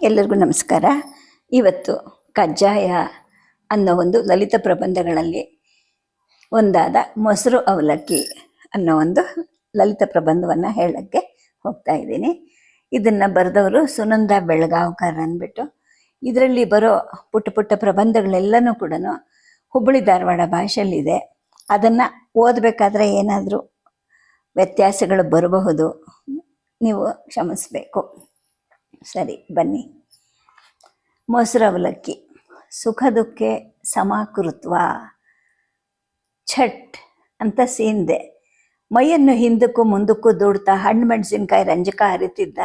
ಎಲ್ಲರಿಗೂ ನಮಸ್ಕಾರ. ಇವತ್ತು ಕಜ್ಜಾಯ ಅನ್ನೋ ಒಂದು ಲಲಿತ ಪ್ರಬಂಧಗಳಲ್ಲಿ ಒಂದಾದ ಮೊಸರು ಅವಲಕ್ಕಿ ಅನ್ನೋ ಒಂದು ಲಲಿತ ಪ್ರಬಂಧವನ್ನು ಹೇಳೋಕ್ಕೆ ಹೋಗ್ತಾ ಇದ್ದೀನಿ. ಇದನ್ನು ಬರೆದವರು ಸುನಂದ ಬೆಳಗಾವ್ಕರ್ ಅಂದ್ಬಿಟ್ಟು. ಇದರಲ್ಲಿ ಬರೋ ಪುಟ್ಟ ಪುಟ್ಟ ಪ್ರಬಂಧಗಳೆಲ್ಲನೂ ಕೂಡ ಹುಬ್ಬಳ್ಳಿ ಧಾರವಾಡ ಭಾಷೆಯಲ್ಲಿದೆ. ಅದನ್ನು ಓದಬೇಕಾದ್ರೆ ಏನಾದರೂ ವ್ಯತ್ಯಾಸಗಳು ಬರಬಹುದು. ನೀವು ಕ್ಷಮಿಸಬೇಕು. ಸರಿ, ಬನ್ನಿ. ಮೊಸರು ಅವಲಕ್ಕಿ. ಸುಖ ದುಃಖೆ ಸಮಾಕೃತ್ವ. ಛಟ್ ಅಂತ ಸೀನ್ದೆ ಮೈಯನ್ನು ಹಿಂದಕ್ಕೂ ಮುಂದಕ್ಕೂ ದೂಡ್ತಾ ಹಣ್ಣು ಮೆಣಸಿನ್ಕಾಯಿ ರಂಜಕ ಹರಿತಿದ್ದ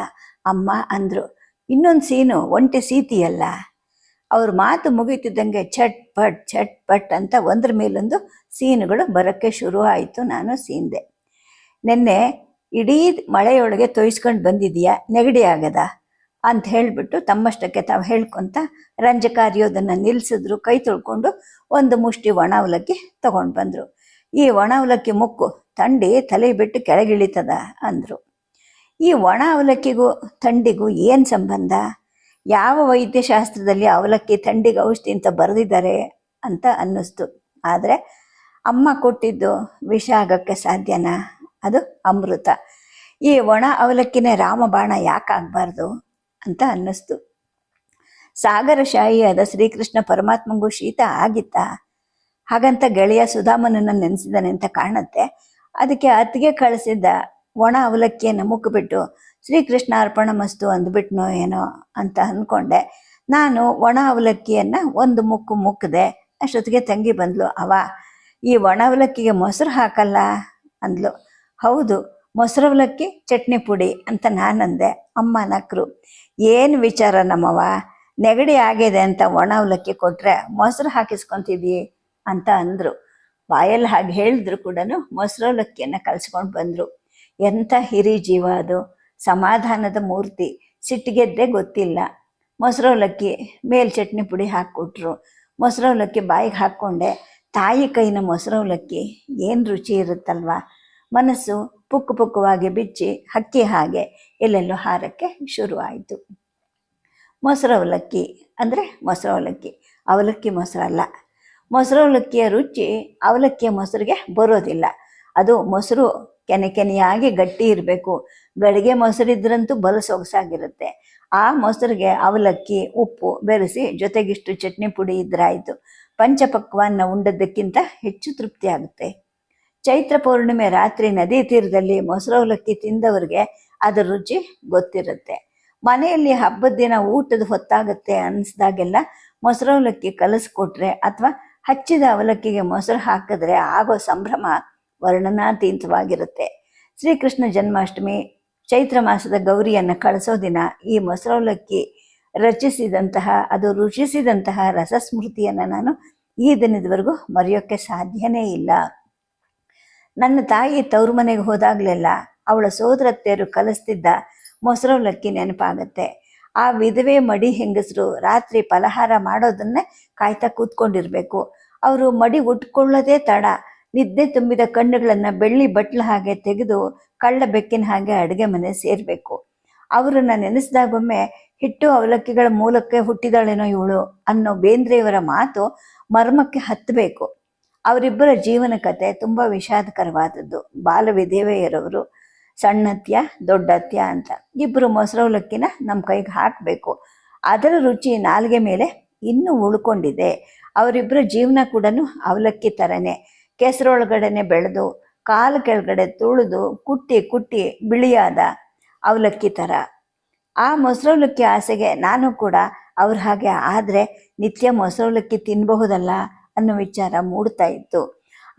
ಅಮ್ಮ ಅಂದರು, ಇನ್ನೊಂದು ಸೀನು, ಒಂಟಿ ಸೀತಿಯಲ್ಲ? ಅವ್ರ ಮಾತು ಮುಗಿತಿದ್ದಂಗೆ ಛಟ್ ಪಟ್ ಛಟ್ ಪಟ್ ಅಂತ ಒಂದ್ರ ಮೇಲೊಂದು ಸೀನುಗಳು ಬರೋಕ್ಕೆ ಶುರು ಆಯಿತು ನಾನು ಸೀನ್ದೆ ನಿನ್ನೆ ಇಡೀ ಮಳೆಯೊಳಗೆ ತೊಯ್ಸ್ಕೊಂಡು ಬಂದಿದೀಯಾ? ನೆಗಡಿ ಆಗದ? ಅಂತ ಹೇಳಿಬಿಟ್ಟು ತಮ್ಮಷ್ಟಕ್ಕೆ ತಾವು ಹೇಳ್ಕೊಂತ ರಂಜಕ ಹರಿಯೋದನ್ನು ನಿಲ್ಲಿಸಿದ್ರು ಕೈ ತೊಳ್ಕೊಂಡು ಒಂದು ಮುಷ್ಟಿ ಒಣ ಅವಲಕ್ಕಿ ತಗೊಂಡು ಬಂದರು. ಈ ಒಣ ಅವಲಕ್ಕಿ ಮುಕ್ಕು ತಂಡಿ ತಲೆ ಬಿಟ್ಟು ಕೆಳಗಿಳಿತದ ಅಂದರು. ಈ ಒಣ ಅವಲಕ್ಕಿಗೂ ಥಂಡಿಗೂ ಏನು ಸಂಬಂಧ? ಯಾವ ವೈದ್ಯಶಾಸ್ತ್ರದಲ್ಲಿ ಅವಲಕ್ಕಿ ಥಂಡಿಗೆ ಔಷಧಿ ಅಂತ ಬರೆದಿದ್ದಾರೆ ಅಂತ ಅನ್ನಿಸ್ತು. ಆದರೆ ಅಮ್ಮ ಕೊಟ್ಟಿದ್ದು ವಿಷ ಆಗಕ್ಕೆ ಸಾಧ್ಯನಾ? ಅದು ಅಮೃತ. ಈ ಒಣ ಅವಲಕ್ಕಿನೇ ರಾಮಬಾಣ ಯಾಕಾಗಬಾರ್ದು? ಅಂತ ಅನ್ನಿಸ್ತು. ಸಾಗರಶಾಹಿಯಾದ ಶ್ರೀಕೃಷ್ಣ ಪರಮಾತ್ಮಂಗೂ ಶೀತ ಆಗಿತ್ತಾ? ಹಾಗಂತ ಗೆಳೆಯ ಸುಧಾಮನನ್ನು ನೆನೆಸಿದಾನೆ ಅಂತ ಕಾಣುತ್ತೆ. ಅದಕ್ಕೆ ಅತ್ತಿಗೆ ಕಳಿಸಿದ್ದ ಒಣ ಅವಲಕ್ಕಿಯನ್ನು ಮುಕ್ಕಿಬಿಟ್ಟು ಶ್ರೀಕೃಷ್ಣ ಅರ್ಪಣ ಮಸ್ತು ಅಂದ್ಬಿಟ್ನೋ ಏನೋ ಅಂತ ಅಂದ್ಕೊಂಡೆ. ನಾನು ಒಣ ಅವಲಕ್ಕಿಯನ್ನು ಒಂದು ಮುಕ್ಕು ಮುಕ್ಕಿದೆ ಅಷ್ಟೊತ್ತಿಗೆ ತಂಗಿ ಬಂದ್ಲು ಅವ ಈ ಒಣ ಅವಲಕ್ಕಿಗೆ ಮೊಸರು ಹಾಕಲ್ಲ? ಅಂದ್ಲು. ಹೌದು, ಮೊಸರು ಅವಲಕ್ಕಿ ಚಟ್ನಿ ಪುಡಿ ಅಂತ ನಾನಂದೆ. ಅಮ್ಮ ನಕ್ರು. ಏನು ವಿಚಾರ ನಮ್ಮವ್ವ? ನೆಗಡಿ ಆಗಿದೆ ಅಂತ ಒಣ ಅವಲಕ್ಕಿ ಕೊಟ್ರೆ ಮೊಸರು ಹಾಕಿಸ್ಕೊತೀವಿ ಅಂತ ಅಂದರು. ಬಾಯಲ್ಲಿ ಹಾಗೆ ಹೇಳಿದ್ರು ಕೂಡ ಮೊಸರು ಅವಲಕ್ಕಿಯನ್ನು ಕಲ್ಸ್ಕೊಂಡು ಬಂದರು. ಎಂಥ ಹಿರಿ ಜೀವ ಅದು. ಸಮಾಧಾನದ ಮೂರ್ತಿ. ಸಿಟ್ಟಿಗೆದ್ದೆ ಗೊತ್ತಿಲ್ಲ. ಮೊಸರು ಅವಲಕ್ಕಿ ಮೇಲ್ ಚಟ್ನಿ ಪುಡಿ ಹಾಕ್ಕೊಟ್ರು. ಮೊಸರು ಅವಲಕ್ಕಿ ಬಾಯಿಗೆ ಹಾಕ್ಕೊಂಡೆ. ತಾಯಿ ಕೈನ ಮೊಸರು ಅವಲಕ್ಕಿ ಏನು ರುಚಿ ಇರುತ್ತಲ್ವಾ? ಮನಸ್ಸು ಪುಕ್ಕು ಪುಕ್ಕುವಾಗಿ ಬಿಚ್ಚಿ ಹಕ್ಕಿ ಹಾಗೆ ಎಲ್ಲೆಲ್ಲೋ ಹಾರಕ್ಕೆ ಶುರುವಾಯಿತು ಮೊಸರು ಅವಲಕ್ಕಿ ಅಂದರೆ ಮೊಸರು ಅವಲಕ್ಕಿ ಅವಲಕ್ಕಿ ಮೊಸರಲ್ಲ ಮೊಸರು ಅವಲಕ್ಕಿಯ ರುಚಿ ಅವಲಕ್ಕಿಯ ಮೊಸರಿಗೆ ಬರೋದಿಲ್ಲ. ಅದು ಮೊಸರು ಕೆನೆ ಕೆನೆಯಾಗಿ ಗಟ್ಟಿ ಇರಬೇಕು. ಗಡಿಗೆ ಮೊಸರಿದ್ರಂತೂ ಬಲು ಸೊಗಸಾಗಿರುತ್ತೆ. ಆ ಮೊಸರಿಗೆ ಅವಲಕ್ಕಿ, ಉಪ್ಪು ಬೆರೆಸಿ ಜೊತೆಗಿಷ್ಟು ಚಟ್ನಿ ಪುಡಿ ಇದ್ರಾಯಿತು. ಪಂಚಪಕ್ವಾನ್ನ ಉಂಡದ್ದಕ್ಕಿಂತ ಹೆಚ್ಚು ತೃಪ್ತಿ ಆಗುತ್ತೆ ಚೈತ್ರ ಪೌರ್ಣಿಮೆ ರಾತ್ರಿ ನದಿ ತೀರದಲ್ಲಿ ಮೊಸರು ಅವಲಕ್ಕಿ ತಿಂದವರಿಗೆ ಅದರ ರುಚಿ ಗೊತ್ತಿರುತ್ತೆ. ಮನೆಯಲ್ಲಿ ಹಬ್ಬದ ದಿನ ಊಟದ ಹೊತ್ತಾಗುತ್ತೆ ಮೊಸರು ಅವಲಕ್ಕಿ ಕಲಸ್ಕೊಟ್ರೆ ಅಥವಾ ಹಚ್ಚಿದ ಅವಲಕ್ಕಿಗೆ ಮೊಸರು ಹಾಕಿದ್ರೆ ಆಗೋ ಸಂಭ್ರಮ ವರ್ಣನಾತೀತವಾಗಿರುತ್ತೆ. ಶ್ರೀಕೃಷ್ಣ ಜನ್ಮಾಷ್ಟಮಿ, ಚೈತ್ರ ಮಾಸದ ಗೌರಿಯನ್ನು ಕಳಿಸೋ ದಿನ ಈ ಮೊಸರವಲಕ್ಕಿ ರಚಿಸಿದಂತಹ, ಅದು ರುಚಿಸಿದಂತಹ ರಸಸ್ಮೃತಿಯನ್ನು ನಾನು ಈ ದಿನದವರೆಗೂ ಮರೆಯೋಕ್ಕೆ ಸಾಧ್ಯನೇ ಇಲ್ಲ. ನನ್ನ ತಾಯಿ ತವ್ರ ಮನೆಗೆ ಹೋದಾಗಲೆಲ್ಲ ಅವಳ ಸೋದರತ್ತೆಯರು ಕಲಿಸ್ತಿದ್ದ ಮೊಸರವಲಕ್ಕಿ ನೆನಪಾಗತ್ತೆ. ಆ ವಿಧವೆ ಮಡಿ ಹೆಂಗಸರು ರಾತ್ರಿ ಫಲಹಾರ ಮಾಡೋದನ್ನೇ ಕಾಯ್ತಾ ಕೂತ್ಕೊಂಡಿರ್ಬೇಕು. ಅವರು ಮಡಿ ಉಟ್ಕೊಳ್ಳೋದೇ ತಡ. ನಿದ್ದೆ ತುಂಬಿದ ಕಣ್ಣುಗಳನ್ನು ಬೆಳ್ಳಿ ಬಟ್ಲ ಹಾಗೆ ತೆಗೆದು ಕಳ್ಳ ಬೆಕ್ಕಿನ ಹಾಗೆ ಅಡುಗೆ ಮನೆ ಸೇರಬೇಕು. ಅವರನ್ನ ನೆನೆಸಿದಾಗೊಮ್ಮೆ ಹಿಟ್ಟು ಅವಲಕ್ಕಿಗಳ ಮೂಲಕ್ಕೆ ಹುಟ್ಟಿದಾಳೇನೋ ಇವಳು ಅನ್ನೋ ಬೇಂದ್ರೆಯವರ ಮಾತು ಮರ್ಮಕ್ಕೆ ಹತ್ತಬೇಕು ಅವರಿಬ್ಬರ ಜೀವನ ಕತೆ ತುಂಬ ವಿಷಾದಕರವಾದದ್ದು. ಬಾಲ ವಿಧೇವೆಯರವರು ಸಣ್ಣತ್ಯ, ದೊಡ್ಡತ್ಯ ಅಂತ. ಇಬ್ಬರು ಮೊಸರವಲಕ್ಕಿನ ನಮ್ಮ ಕೈಗೆ ಹಾಕಬೇಕು. ಅದರ ರುಚಿ ನಾಲ್ಗೆ ಮೇಲೆ ಇನ್ನೂ ಉಳ್ಕೊಂಡಿದೆ. ಅವರಿಬ್ಬರ ಜೀವನ ಕೂಡ ಅವಲಕ್ಕಿ ಥರನೇ ಕೆಸರೊಳಗಡೆನೆ ಬೆಳೆದು, ಕಾಲು ಕೆಳಗಡೆ ತುಳಿದು, ಕುಟ್ಟಿ ಕುಟ್ಟಿ ಬಿಳಿಯಾದ ಅವಲಕ್ಕಿ ಥರ ಆ ಮೊಸರವಲಕ್ಕಿ ಆಸೆಗೆ ನಾನು ಕೂಡ ಅವ್ರ ಹಾಗೆ, ಆದರೆ ನಿತ್ಯ ಮೊಸರವಲಕ್ಕಿ ತಿನ್ನಬಹುದಲ್ಲ ಅನ್ನೋ ವಿಚಾರ ಮೂಡ್ತಾ ಇತ್ತು.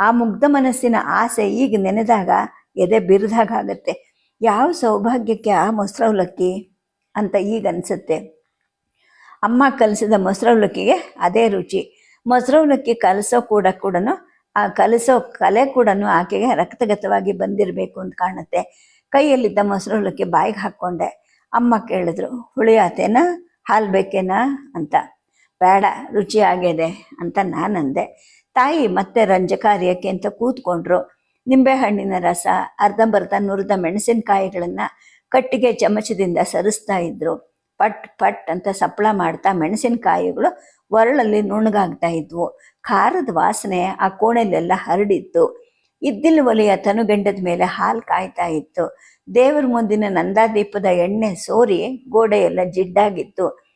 ಆ ಮುಗ್ಧ ಮನಸ್ಸಿನ ಆಸೆ ಈಗ ನೆನೆದಾಗ ಎದೆ ಬಿರಿದಾಗತ್ತೆ ಯಾವ ಸೌಭಾಗ್ಯಕ್ಕೆ ಆ ಮೊಸರವಲಕ್ಕಿ ಅಂತ ಈಗ ಅನಿಸುತ್ತೆ. ಅಮ್ಮ ಕಲಿಸಿದ ಮೊಸರವಲಕ್ಕಿಗೆ ಅದೇ ರುಚಿ. ಮೊಸರವಲಕ್ಕಿ ಕಲಸೋ ಕೂಡ ಕೂಡ ಆ ಕಲಿಸೋ ಕಲೆ ಕೂಡ ಆಕೆಗೆ ರಕ್ತಗತವಾಗಿ ಬಂದಿರಬೇಕು ಅಂತ ಕಾಣುತ್ತೆ. ಕೈಯಲ್ಲಿದ್ದ ಮೊಸರವಲಕ್ಕಿ ಬಾಯಿಗೆ ಹಾಕ್ಕೊಂಡೆ. ಅಮ್ಮ ಕೇಳಿದ್ರು ಹುಳಿ ಆತೇನಾ ಹಾಲು ಬೇಕೇನಾ ಅಂತ. ಬೇಡ, ರುಚಿಯಾಗಿದೆ ಅಂತ ನಾನಂದೆ. ತಾಯಿ ಮತ್ತೆ ರಂಜಕಾರ್ಯಕ್ಕೆ ಅಂತ ಕೂತ್ಕೊಂಡ್ರು. ನಿಂಬೆಹಣ್ಣಿನ ರಸ, ಅರ್ಧಂಬರ್ಧ ನುರಿದ ಮೆಣಸಿನಕಾಯಿಗಳನ್ನು ಕಟ್ಟಿಗೆ ಚಮಚದಿಂದ ಸರಿಸ್ತಾ ಇದ್ರು. ಪಟ್ ಪಟ್ ಅಂತ ಸಪ್ಪಳ ಮಾಡ್ತಾ ಮೆಣಸಿನಕಾಯಿಗಳು ಒರಳಲ್ಲಿ ನುಣ್ಣಗಾಗ್ತಾ ಇದ್ವು. ಖಾರದ ವಾಸನೆ ಆ ಕೋಣೆಲೆಲ್ಲ ಹರಡಿತ್ತು. ಇದ್ದಿಲು ಒಲೆಯ ತನುಗಂಡದ ಮೇಲೆ ಹಾಲು ಕಾಯ್ತಾ ಇತ್ತು. ದೇವರ ಮುಂದಿನ ನಂದಾದೀಪದ ಎಣ್ಣೆ ಸೋರಿ ಗೋಡೆಯೆಲ್ಲ ಜಿಡ್ಡಾಗಿತ್ತು.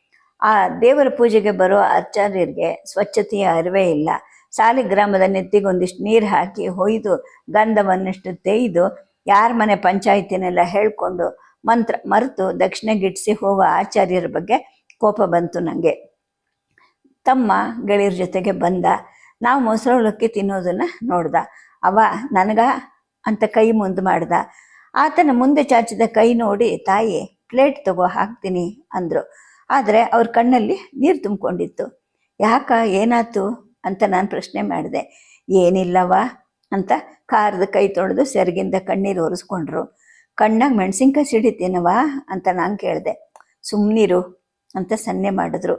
ಆ ದೇವರ ಪೂಜೆಗೆ ಬರೋ ಆಚಾರ್ಯರಿಗೆ ಸ್ವಚ್ಛತೆಯ ಅರಿವೇ ಇಲ್ಲ. ಸಾಲಿಗ್ರಾಮದ ನೆತ್ತಿಗೊಂದಿಷ್ಟು ನೀರು ಹಾಕಿ ಹೊಯ್ದು ಗಂಧವನ್ನಷ್ಟು ತೇಯ್ದು ಯಾರ ಮನೆ ಪಂಚಾಯತಿನೆಲ್ಲ ಹೇಳ್ಕೊಂಡು ಮಂತ್ರ ಮರೆತು ದಕ್ಷಿಣ ಗಿಟ್ಸಿ ಹೋಗೋ ಆಚಾರ್ಯರ ಬಗ್ಗೆ ಕೋಪ ಬಂತು ನನಗೆ ತಮ್ಮ ಗೆಳೆಯರ ಜೊತೆಗೆ ಬಂದ. ನಾವು ಮೊಸರೊಳಕ್ಕೆ ತಿನ್ನೋದನ್ನು ನೋಡ್ದ. ಅವ ನನಗ ಅಂತ ಕೈ ಮುಂದೆ ಮಾಡ್ದ. ಆತನ ಮುಂದೆ ಚಾಚಿದ ಕೈ ನೋಡಿ, ತಾಯಿ, ಪ್ಲೇಟ್ ತಗೋ, ಹಾಕ್ತೀನಿ, ಅಂದರು. ಆದರೆ ಅವ್ರ ಕಣ್ಣಲ್ಲಿ ನೀರು ತುಂಬಿಕೊಂಡಿತ್ತು. ಯಾಕ, ಏನಾಯ್ತು ಅಂತ ನಾನು ಪ್ರಶ್ನೆ ಮಾಡಿದೆ. ಏನಿಲ್ಲವಾ ಅಂತ ಕಾರದ ಕೈ ತೊಳೆದು ಸೆರಗಿಂದ ಕಣ್ಣೀರು ಒರೆಸ್ಕೊಂಡ್ರು. ಕಣ್ಣಾಗ ಮೆಣಸಿನ್ಕಾಯಿ ಸಿಡಿತೀನವಾ ಅಂತ ನಾನು ಕೇಳಿದೆ. ಸುಮ್ಮನಿರು ಅಂತ ಸನ್ನೆ ಮಾಡಿದ್ರು.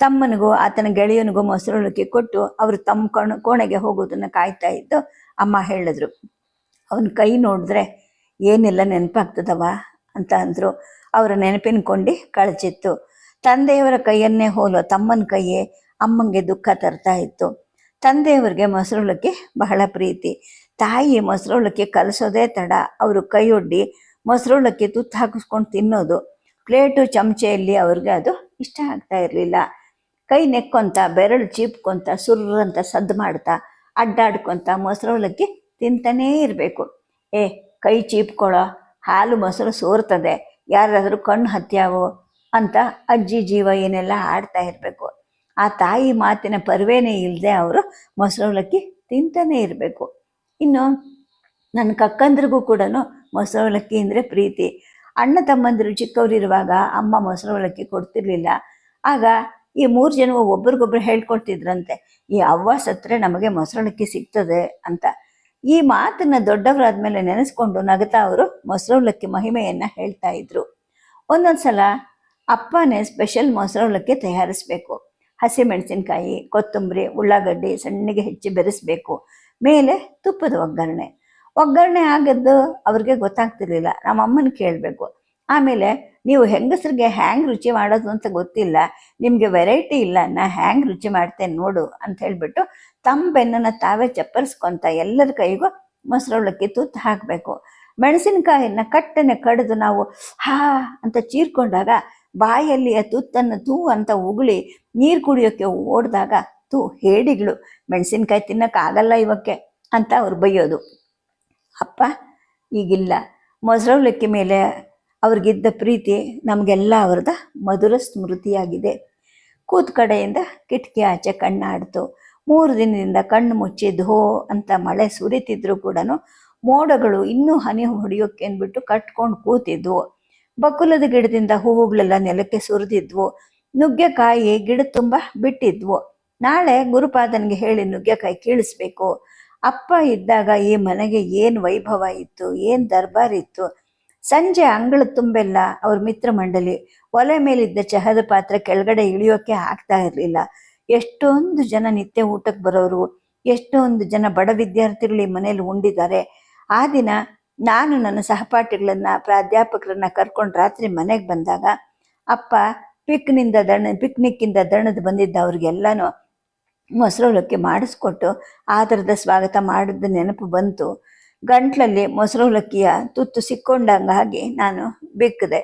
ತಮ್ಮನಿಗೂ ಆತನ ಗೆಳೆಯನಿಗೂ ಮೊಸರುಳಿಕೆ ಕೊಟ್ಟು ಅವರು ತಮ್ಮ ಕಣ, ಕೋಣೆಗೆ ಹೋಗೋದನ್ನು ಕಾಯ್ತಾ ಇದ್ದು ಅಮ್ಮ ಹೇಳಿದ್ರು. ಅವನ ಕೈ ನೋಡಿದ್ರೆ ಏನೆಲ್ಲ ನೆನಪಾಗ್ತದವ ಅಂತ ಅಂದರು. ಅವರ ನೆನಪಿನ ಕೊಂಡಿ ಕಳಚಿತ್ತು. ತಂದೆಯವರ ಕೈಯನ್ನೇ ಹೋಲೋ ತಮ್ಮನ ಕೈಯೇ ಅಮ್ಮಂಗೆ ದುಃಖ ತರ್ತಾ ಇತ್ತು. ತಂದೆಯವರಿಗೆ ಮೊಸರುಳಕ್ಕೆ ಬಹಳ ಪ್ರೀತಿ. ತಾಯಿ ಮೊಸರುಳಕ್ಕೆ ಕಲಸೋದೇ ತಡ. ಅವರು ಕೈಯೊಡ್ಡಿ ಮೊಸರುಳಕ್ಕೆ ತುತ್ತು ಹಾಕಿಸ್ಕೊಂಡು ತಿನ್ನೋದು. ಪ್ಲೇಟು ಚಮಚೆಯಲ್ಲಿ ಅವ್ರಿಗೆ ಅದು ಇಷ್ಟ ಆಗ್ತಾ ಇರಲಿಲ್ಲ. ಕೈ ನೆಕ್ಕೊಂತ, ಬೆರಳು ಚೀಪ್ಕೊಂತ, ಸುರ್ರಂತ, ಸದ್ದು ಮಾಡ್ತಾ, ಅಡ್ಡಾಡ್ಕೊಂತ ಮೊಸರುಳಕ್ಕೆ ತಿಂತಾನೇ ಇರಬೇಕು. ಏ, ಕೈ ಚೀಪ್ಕೊಳ್ಳೋ ಹಾಲು ಮೊಸರು ಸೋರ್ತದೆ. ಯಾರಾದರೂ ಕಣ್ಣು ಹತ್ಯಾವೋ? ಅಂತ ಅಜ್ಜಿ ಜೀವ ಏನೆಲ್ಲ ಆಡ್ತಾ ಇರಬೇಕು. ಆ ತಾಯಿ ಮಾತಿನ ಪರ್ವೇನೇ ಇಲ್ಲದೆ ಅವರು ಮೊಸರವಲಕ್ಕಿ ತಿಂತಾನೇ ಇರಬೇಕು. ಇನ್ನು ನನ್ನ ಕಕ್ಕಂದ್ರಿಗೂ ಕೂಡ ಮೊಸರೊಳಕ್ಕಿ ಅಂದರೆ ಪ್ರೀತಿ. ಅಣ್ಣ ತಮ್ಮಂದಿರು ಚಿಕ್ಕವರಿರುವಾಗ ಅಮ್ಮ ಮೊಸರೊಳಕ್ಕಿ ಕೊಡ್ತಿರ್ಲಿಲ್ಲ. ಆಗ ಈ ಮೂರು ಜನ ಒಬ್ರಿಗೊಬ್ರು ಹೇಳ್ಕೊಡ್ತಿದ್ರಂತೆ, ಈ ಅವ್ವ ಸತ್ರೆ ನಮಗೆ ಮೊಸರೊಳಕ್ಕಿ ಸಿಗ್ತದೆ ಅಂತ. ಈ ಮಾತನ್ನ ದೊಡ್ಡವರಾದ್ಮೇಲೆ ನೆನೆಸ್ಕೊಂಡು ನಗತಾ ಅವರು ಮೊಸರೊಳಕ್ಕಿ ಮಹಿಮೆಯನ್ನು ಹೇಳ್ತಾ ಇದ್ರು. ಒಂದೊಂದ್ಸಲ ಅಪ್ಪನೇ ಸ್ಪೆಷಲ್ ಮೊಸರೊಳಕ್ಕೆ ತಯಾರಿಸ್ಬೇಕು. ಹಸಿಮೆಣಸಿನ್ಕಾಯಿ ಕೊತ್ತಂಬರಿ, ಉಳ್ಳಾಗಡ್ಡಿ ಸಣ್ಣಗೆ ಹೆಚ್ಚಿ ಬೆರೆಸಬೇಕು. ಮೇಲೆ ತುಪ್ಪದ ಒಗ್ಗರಣೆ. ಒಗ್ಗರಣೆ ಆಗದ್ದು ಅವ್ರಿಗೆ ಗೊತ್ತಾಗ್ತಿರ್ಲಿಲ್ಲ. ನಮ್ಮ ಅಮ್ಮನ ಕೇಳಬೇಕು. ಆಮೇಲೆ ನೀವು ಹೆಂಗಸರಿಗೆ ಹ್ಯಾಂಗ್ ರುಚಿ ಮಾಡೋದು ಅಂತ ಗೊತ್ತಿಲ್ಲ. ನಿಮಗೆ ವೆರೈಟಿ ಇಲ್ಲ. ನಾ ಹ್ಯಾಂಗ್ ರುಚಿ ಮಾಡ್ತೇನೆ ನೋಡು ಅಂತ ಹೇಳಿಬಿಟ್ಟು ತಮ್ಮ ಬೆನ್ನನ್ನು ತಾವೇ ಚಪ್ಪರಿಸ್ಕೊಂತ ಎಲ್ಲರ ಕೈಗೂ ಮೊಸರೊಳಕ್ಕೆ ತುತ್ತು ಹಾಕಬೇಕು. ಮೆಣಸಿನಕಾಯಿನ ಕಟ್ಟನೆ ಕಡಿದು ನಾವು ಹಾ ಅಂತ ಚೀರ್ಕೊಂಡಾಗ ಬಾಯಲ್ಲಿ ಆ ತುತ್ತನ್ನು ತೂ ಅಂತ ಉಗುಳಿ ನೀರು ಕುಡಿಯೋಕ್ಕೆ ಓಡಿದಾಗ ತೂ ಹೇಡಿಗಳು. ಮೆಣಸಿನ್ಕಾಯಿ ತಿನ್ನೋಕ್ಕಾಗಲ್ಲ ಇವಕ್ಕೆ ಅಂತ ಅವ್ರು ಬೈಯೋದು. ಅಪ್ಪ, ಈಗಿಲ್ಲ. ಮೊಸರವಲಕ್ಕಿ ಮೇಲೆ ಅವ್ರಿಗಿದ್ದ ಪ್ರೀತಿ ನಮಗೆಲ್ಲ ಅವ್ರದ ಮಧುರ ಸ್ಮೃತಿಯಾಗಿದೆ. ಕೂತ್ ಕಡೆಯಿಂದ ಕಿಟಕಿ ಆಚೆ ಕಣ್ಣಾಡ್ತು. ಮೂರು ದಿನದಿಂದ ಕಣ್ಣು ಮುಚ್ಚಿ ಧೋ ಅಂತ ಮಳೆ ಸುರಿತಿದ್ರು ಕೂಡ ಮೋಡಗಳು ಇನ್ನೂ ಹನಿ ಹೊಡೆಯೋಕೆ ಅಂದ್ಬಿಟ್ಟು ಕಟ್ಕೊಂಡು ಕೂತಿದ್ವು. ಬಕುಲದ ಗಿಡದಿಂದ ಹೂವುಗಳೆಲ್ಲ ನೆಲಕ್ಕೆ ಸುರಿದಿದ್ವು. ನುಗ್ಗೆಕಾಯಿ ಗಿಡ ತುಂಬ ಬಿಟ್ಟಿದ್ವು. ನಾಳೆ ಗುರುಪಾದನಿಗೆ ಹೇಳಿ ನುಗ್ಗೆಕಾಯಿ ಕೀಳಿಸ್ಬೇಕು. ಅಪ್ಪ ಇದ್ದಾಗ ಈ ಮನೆಗೆ ಏನು ವೈಭವ ಇತ್ತು, ಏನು ದರ್ಬಾರ್ ಇತ್ತು? ಸಂಜೆ ಅಂಗಳ ತುಂಬೆಲ್ಲ ಅವ್ರ ಮಿತ್ರ ಮಂಡಳಿ ಒಲೆ ಮೇಲಿದ್ದ ಚಹದ ಪಾತ್ರೆ ಕೆಳಗಡೆ ಇಳಿಯೋಕೆ ಆಗ್ತಾ ಇರಲಿಲ್ಲ. ಎಷ್ಟೊಂದು ಜನ ನಿತ್ಯ ಊಟಕ್ಕೆ ಬರೋರು, ಎಷ್ಟೊಂದು ಜನ ಬಡ ವಿದ್ಯಾರ್ಥಿಗಳು ಈ ಮನೇಲಿ ಉಂಡಿದ್ದಾರೆ. ಆ ದಿನ ನಾನು ನನ್ನ ಸಹಪಾಠಿಗಳನ್ನ, ಪ್ರಾಧ್ಯಾಪಕರನ್ನ ಕರ್ಕೊಂಡು ರಾತ್ರಿ ಮನೆಗೆ ಬಂದಾಗ, ಅಪ್ಪ ಪಿಕ್ನಿಂದ ದಣ ಪಿಕ್ನಿಕ್ಕಿಂದ ದಣದು ಬಂದಿದ್ದ ಅವ್ರಿಗೆಲ್ಲನೂ ಮೊಸರೊಳಕ್ಕೆ ಮಾಡಿಸ್ಕೊಟ್ಟು ಆದರದ ಸ್ವಾಗತ ಮಾಡಿದ ನೆನಪು ಬಂತು. ಗಂಟ್ಲಲ್ಲಿ ಮೊಸರೊಲಕ್ಕಿಯ ತುತ್ತು ಸಿಕ್ಕೊಂಡಂಗಾಗಿ ನಾನು ಬಿಕ್ಕದೆ.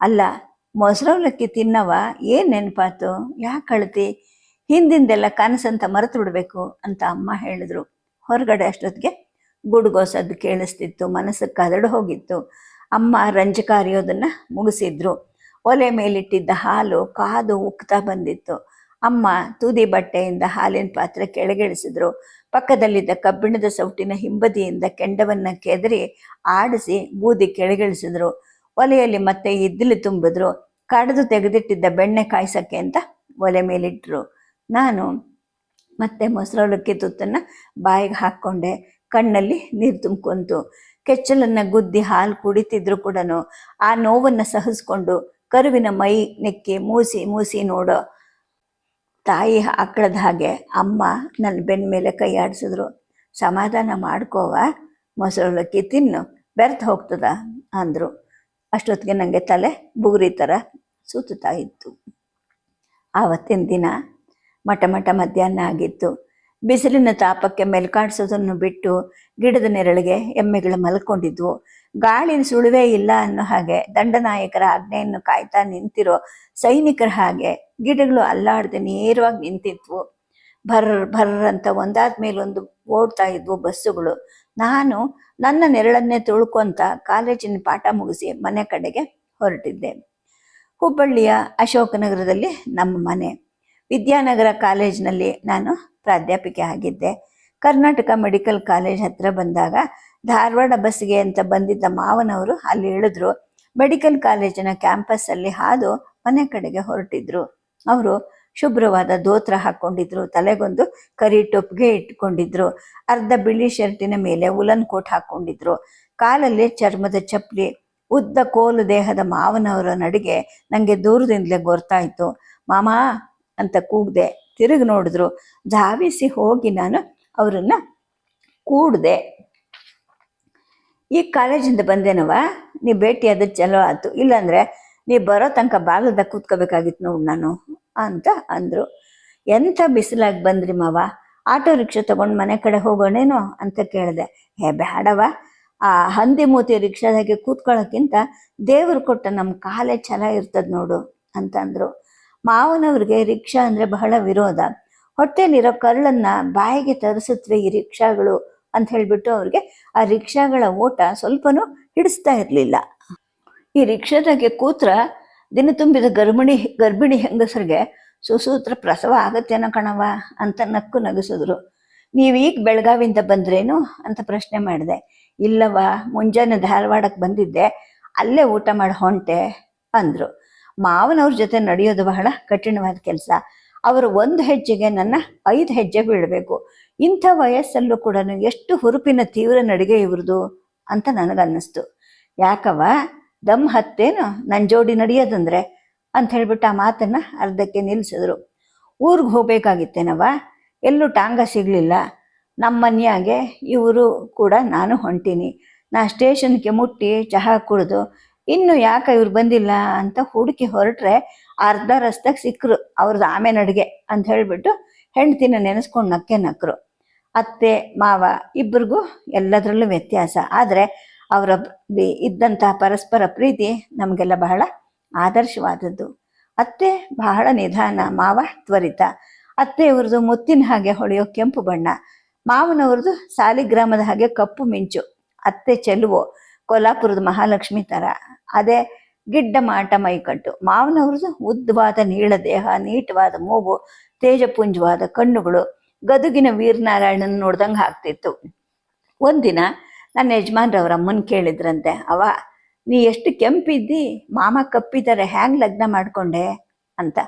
ಅಲ್ಲ ಮೊಸರೊಲಕ್ಕಿ ತಿನ್ನವ ಏನು ನೆನಪಾತು? ಯಾಕೆ ಅಳ್ತಿ? ಹಿಂದಿಂದೆಲ್ಲ ಕನಸಂತ ಮರೆತು ಬಿಡಬೇಕು ಅಂತ ಅಮ್ಮ ಹೇಳಿದ್ರು. ಹೊರಗಡೆ ಅಷ್ಟೊತ್ತಿಗೆ ಗುಡುಗೋಸದ್ದು ಕೇಳಿಸ್ತಿತ್ತು, ಮನಸ್ಸು ಕದಡು ಹೋಗಿತ್ತು. ಅಮ್ಮ ರಂಜಕ ಅರಿಯೋದನ್ನ ಮುಗಿಸಿದ್ರು. ಒಲೆ ಮೇಲಿಟ್ಟಿದ್ದ ಹಾಲು ಕಾದು ಉಕ್ತಾ ಬಂದಿತ್ತು. ಅಮ್ಮ ತುದಿ ಬಟ್ಟೆಯಿಂದ ಹಾಲಿನ ಪಾತ್ರೆ ಕೆಳಗಿಳಿಸಿದ್ರು. ಪಕ್ಕದಲ್ಲಿದ್ದ ಕಬ್ಬಿಣದ ಸೌಟಿನ ಹಿಂಬದಿಯಿಂದ ಕೆಂಡವನ್ನ ಕೆದರಿ ಆಡಿಸಿ ಬೂದಿ ಕೆಳಗಿಳಿಸಿದ್ರು. ಒಲೆಯಲ್ಲಿ ಮತ್ತೆ ಇದ್ದಿಲು ತುಂಬಿದ್ರು. ಕಡಿದು ತೆಗೆದಿಟ್ಟಿದ್ದ ಬೆಣ್ಣೆ ಕಾಯಿಸಕ್ಕೆ ಅಂತ ಒಲೆ ಮೇಲಿಟ್ಟರು ನಾನು ಮತ್ತೆ ಮೊಸರೊಳಕ್ಕೆ ತುತ್ತನ್ನು ಬಾಯಿಗೆ ಹಾಕ್ಕೊಂಡೆ. ಕಣ್ಣಲ್ಲಿ ನೀರು ತುಂಬ್ಕೊಂತು. ಕೆಚ್ಚಲನ್ನು ಗುದ್ದಿ ಹಾಲು ಕುಡಿತಿದ್ರು ಕೂಡ ಆ ನೋವನ್ನು ಸಹಿಸ್ಕೊಂಡು ಕರುವಿನ ಮೈ ನೆಕ್ಕಿ ಮೂಸಿ ಮೂಸಿ ನೋಡೋ. ತಾಯಿ ಆಕಳದ ಹಾಗೆ ಅಮ್ಮ ನನ್ನ ಬೆನ್ನ ಮೇಲೆ ಕೈ ಆಡಿಸಿದ್ರು. ಸಮಾಧಾನ ಮಾಡ್ಕೋವ, ಮೊಸರುಳಕ್ಕಿ ತಿನ್ನು, ಬೆರ್ತು ಹೋಗ್ತದ ಅಂದರು. ಅಷ್ಟೊತ್ತಿಗೆ ನನಗೆ ತಲೆ ಬುಗುರಿ ಥರ ಸುತ್ತುತ್ತಾ ಇತ್ತು. ಆವತ್ತಿನ ದಿನ ಮಠ ಮಠ ಮಧ್ಯಾಹ್ನ ಆಗಿತ್ತು. ಬಿಸಿಲಿನ ತಾಪಕ್ಕೆ ಮೆಲ್ಕಾಡ್ಸೋದನ್ನು ಬಿಟ್ಟು ಗಿಡದ ನೆರಳಿಗೆ ಎಮ್ಮೆಗಳು ಮಲ್ಕೊಂಡಿದ್ವು. ಗಾಳಿನ ಸುಳುವೇ ಇಲ್ಲ ಅನ್ನೋ ಹಾಗೆ ದಂಡನಾಯಕರ ಆಜ್ಞೆಯನ್ನು ಕಾಯ್ತಾ ನಿಂತಿರೋ ಸೈನಿಕರ ಹಾಗೆ ಗಿಡಗಳು ಅಲ್ಲಾಡದೆ ನೇರವಾಗಿ ನಿಂತಿದ್ವು. ಭರ್ ಭರ್ ಅಂತ ಒಂದಾದ ಮೇಲೊಂದು ಓಡ್ತಾ ಇದ್ವು ಬಸ್ಸುಗಳು. ನಾನು ನನ್ನ ನೆರಳನ್ನೇ ತುಳ್ಕೊಂತ ಕಾಲೇಜಿನ ಪಾಠ ಮುಗಿಸಿ ಮನೆ ಕಡೆಗೆ ಹೊರಟಿದ್ದೆ. ಹುಬ್ಬಳ್ಳಿಯ ಅಶೋಕನಗರದಲ್ಲಿ ನಮ್ಮ ಮನೆ. ವಿದ್ಯಾನಗರ ಕಾಲೇಜಿನಲ್ಲಿ ನಾನು ಪ್ರಾಧ್ಯಾಪಿಕೆ ಆಗಿದ್ದೆ. ಕರ್ನಾಟಕ ಮೆಡಿಕಲ್ ಕಾಲೇಜ್ ಹತ್ರ ಬಂದಾಗ ಧಾರವಾಡ ಬಸ್ಗೆ ಅಂತ ಬಂದಿದ್ದ ಮಾವನವರು ಅಲ್ಲಿ ಇಳಿದ್ರು ಮೆಡಿಕಲ್ ಕಾಲೇಜಿನ ಕ್ಯಾಂಪಸ್ಸಲ್ಲಿ ಹಾದು ಮನೆ ಕಡೆಗೆ ಹೊರಟಿದ್ರು. ಅವರು ಶುಭ್ರವಾದ ದೋತ್ರ ಹಾಕೊಂಡಿದ್ರು ತಲೆಗೊಂದು ಕರಿ ಟೊಪ್ಗೆ ಇಟ್ಕೊಂಡಿದ್ರು, ಅರ್ಧ ಬಿಳಿ ಶರ್ಟಿನ ಮೇಲೆ ಉಲನ್ ಕೋಟ್ ಹಾಕೊಂಡಿದ್ರು ಕಾಲಲ್ಲಿ ಚರ್ಮದ ಚಪ್ಪಲಿ, ಉದ್ದ ಕೋಲು ದೇಹದ ಮಾವನವರ ನಡಿಗೆ ನನಗೆ ದೂರದಿಂದಲೇ ಗೊತ್ತಾಯಿತು ಮಾಮಾ ಅಂತ ಕೂಗ್ದೆ. ತಿರುಗಿ ನೋಡಿದ್ರು. ಧಾವಿಸಿ ಹೋಗಿ ನಾನು ಅವರನ್ನು ಕೂಡಿದೆ. ಈ ಕಾಲೇಜಿಂದ ಬಂದೇನವ ನೀ ಭೇಟಿ ಅದು ಚಲೋ ಆಯ್ತು. ಇಲ್ಲಾಂದ್ರೆ ನೀ ಬರೋ ತನಕ ಬಾಗಲ್ದಾಗ ಕೂತ್ಕೋಬೇಕಾಗಿತ್ತು ನೋಡು ನಾನು ಅಂತ ಅಂದರು. ಎಂಥ ಬಿಸಿಲಾಗಿ ಬಂದ್ರಿ ಮಾವ? ಆಟೋ ರಿಕ್ಷಾ ತಗೊಂಡು ಮನೆ ಕಡೆ ಹೋಗೋಣೇನೋ ಅಂತ ಕೇಳಿದೆ. ಹೇ ಬೇಡವ ಆ ಹಂದಿ ಮೂತಿ ರಿಕ್ಷಾದಾಗೆ ಕೂತ್ಕೊಳ್ಳೋಕ್ಕಿಂತ ದೇವರು ಕೊಟ್ಟ ನಮ್ಮ ಕಾಲೇ ಛಲ ಇರ್ತದ ನೋಡು ಅಂತಂದ್ರು ಮಾವನವ್ರಿಗೆ ರಿಕ್ಷಾ ಅಂದ್ರೆ ಬಹಳ ವಿರೋಧ. ಹೊಟ್ಟೆಲಿರೋ ಕರಳನ್ನ ಬಾಯಿಗೆ ತರಿಸುತ್ತವೆ ಈ ರಿಕ್ಷಾಗಳು ಅಂತ ಹೇಳ್ಬಿಟ್ಟು ಅವ್ರಿಗೆ ಆ ರಿಕ್ಷಾಗಳ ಓಟ ಸ್ವಲ್ಪನೂ ಹಿಡಿಸ್ತಾ ಇರಲಿಲ್ಲ. ಈ ರಿಕ್ಷಾದಾಗೆ ಕೂತ್ರ ದಿನ ತುಂಬಿದ ಗರ್ಭಿಣಿ ಗರ್ಭಿಣಿ ಹೆಂಗಸರಿಗೆ ಸುಸೂತ್ರ ಪ್ರಸವ ಆಗತ್ತೇನೋ ಕಣವ ಅಂತ ನಕ್ಕು ನಗಿಸಿದ್ರು. ನೀವೀಗ ಬೆಳಗಾವಿಂದ ಬಂದ್ರೇನು ಅಂತ ಪ್ರಶ್ನೆ ಮಾಡಿದೆ. ಇಲ್ಲವಾ ಮುಂಜಾನೆ ಧಾರವಾಡಕ್ಕೆ ಬಂದಿದ್ದೆ, ಅಲ್ಲೇ ಊಟ ಮಾಡಿ ಹೊಂಟೆ ಅಂದ್ರು. ಮಾವನವ್ರ ಜೊತೆ ನಡೆಯೋದು ಬಹಳ ಕಠಿಣವಾದ ಕೆಲಸ. ಅವರು ಒಂದು ಹೆಜ್ಜೆಗೆ ನನ್ನ ಐದು ಹೆಜ್ಜೆ ಬೀಳಬೇಕು. ಇಂಥ ವಯಸ್ಸಲ್ಲೂ ಕೂಡ ಎಷ್ಟು ಹುರುಪಿನ ತೀವ್ರ ನಡಿಗೆ ಇವ್ರದು ಅಂತ ನನಗನ್ನಿಸ್ತು. ಯಾಕವ ದಮ್ ಹತ್ತೇನು ನನ್ನ ಜೋಡಿ ನಡೆಯೋದಂದ್ರೆ ಅಂತ ಹೇಳ್ಬಿಟ್ಟು ಆ ಮಾತನ್ನ ಅರ್ಧಕ್ಕೆ ನಿಲ್ಲಿಸಿದ್ರು ಊರಿಗೆ ಹೋಗ್ಬೇಕಾಗಿತ್ತೇನವ ಎಲ್ಲೂ ಟಾಂಗ ಸಿಗಲಿಲ್ಲ. ನಮ್ಮ ಮನೆಯಾಗೆ ಇವರು ಕೂಡ ನಾನು ಹೊಂಟೀನಿ. ನಾ ಸ್ಟೇಷನ್ಗೆ ಮುಟ್ಟಿ ಚಹಾ ಕುಡಿದು ಇನ್ನು ಯಾಕೆ ಇವ್ರು ಬಂದಿಲ್ಲ ಅಂತ ಹುಡುಕಿ ಹೊರಟ್ರೆ ಅರ್ಧ ರಸ್ತೆಗೆ ಸಿಕ್ಕರು ಅವ್ರದ್ದು ಆಮೆ ಅಡುಗೆ ಅಂತ ಹೇಳ್ಬಿಟ್ಟು ಹೆಂಡ್ತಿನ ನೆನೆಸ್ಕೊಂಡು ನಕ್ಕೆ ನಕ್ಕರು ಅತ್ತೆ, ಮಾವ ಇಬ್ಬರಿಗೂ ಎಲ್ಲದರಲ್ಲೂ ವ್ಯತ್ಯಾಸ. ಆದರೆ ಅವರ ಇದ್ದಂತಹ ಪರಸ್ಪರ ಪ್ರೀತಿ ನಮಗೆಲ್ಲ ಬಹಳ ಆದರ್ಶವಾದದ್ದು. ಅತ್ತೆ ಬಹಳ ನಿಧಾನ, ಮಾವ ತ್ವರಿತ. ಅತ್ತೆ ಇವ್ರದ್ದು ಮುತ್ತಿನ ಹಾಗೆ ಹೊಳೆಯೋ ಕೆಂಪು ಬಣ್ಣ. ಮಾವನವ್ರದ್ದು ಸಾಲಿಗ್ರಾಮದ ಹಾಗೆ ಕಪ್ಪು ಮಿಂಚು. ಅತ್ತೆ ಚೆಲುವು ಕೊಲ್ಲಾಪುರದ ಮಹಾಲಕ್ಷ್ಮಿ ತರ. ಅದೇ ಗಿಡ್ಡ ಮಾಟ ಮೈಕಟ್ಟು. ಮಾವನವ್ರದ್ದು ಉದ್ದವಾದ ನೀಳ ದೇಹ, ನೀಟವಾದ ಮೂಗು, ತೇಜಪುಂಜವಾದ ಕಣ್ಣುಗಳು, ಗದುಗಿನ ವೀರನಾರಾಯಣನ ನೋಡ್ದಂಗೆ ಆಗ್ತಿತ್ತು. ಒಂದಿನ ನನ್ನ ಯಜಮಾನ್ರವ್ರ ಅಮ್ಮನ್ ಕೇಳಿದ್ರಂತೆ ಅವ ನೀ ಎಷ್ಟು ಕೆಂಪಿದ್ದಿ? ಮಾಮ ಕಪ್ಪಿದ್ದಾರೆ ಹ್ಯಾಂಗ್ ಲಗ್ನ ಮಾಡ್ಕೊಂಡೆ? ಅಂತ.